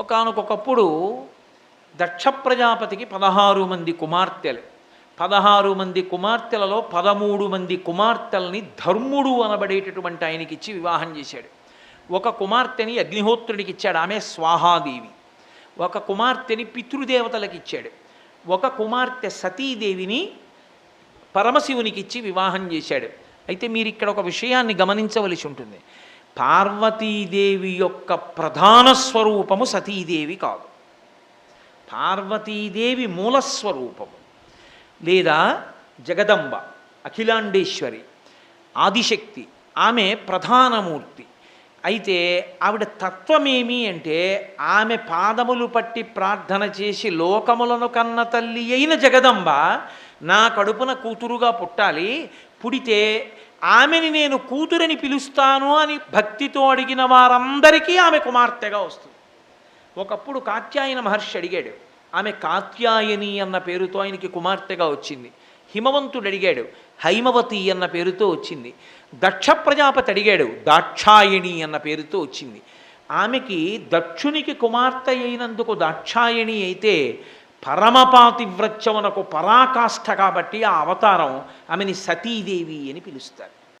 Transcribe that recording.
ఒకనకొకప్పుడు దక్ష ప్రజాపతికి పదహారు మంది కుమార్తెలు. పదహారు మంది కుమార్తెలలో పదమూడు మంది కుమార్తెల్ని ధర్ముడు అనబడేటటువంటి ఆయనకిచ్చి వివాహం చేశాడు. ఒక కుమార్తెని అగ్నిహోత్రుడికి ఇచ్చాడు ఆమె స్వాహాదేవి. ఒక కుమార్తెని పితృదేవతలకు ఇచ్చాడు ఒక కుమార్తె సతీదేవిని పరమశివునికి ఇచ్చి వివాహం చేశాడు. అయితే మీరు ఇక్కడ ఒక విషయాన్ని గమనించవలసి ఉంటుంది. పార్వతీదేవి యొక్క ప్రధాన స్వరూపము సతీదేవి కాదు. పార్వతీదేవి మూలస్వరూపము లేదా జగదంబ అఖిలాండేశ్వరి ఆదిశక్తి ఆమె ప్రధానమూర్తి. అయితే ఆవిడ తత్వమేమి అంటే ఆమె పాదములు పట్టి ప్రార్థన చేసి లోకములను కన్న తల్లి అయిన జగదంబ నా కడుపున కూతురుగా పుట్టాలి పుడితే ఆమెని నేను కూతురని పిలుస్తాను అని భక్తితో అడిగిన వారందరికీ ఆమె కుమార్తెగా వస్తుంది. ఒకప్పుడు కాత్యాయన మహర్షి అడిగాడు ఆమె కాత్యాయని అన్న పేరుతో ఆయనకి కుమార్తెగా వచ్చింది. హిమవంతుడు అడిగాడు హైమవతి అన్న పేరుతో వచ్చింది. దక్ష ప్రజాపతి అడిగాడు దాక్షాయణి అన్న పేరుతో వచ్చింది. ఆమెకి దక్షునికి కుమార్తె అయినందుకు దాక్షాయణి అయితే పరమపాతివ్రత్యమునకు పరాకాష్ఠ కాబట్టి ఆ అవతారం ఆమెని సతీదేవి అని పిలుస్తారు.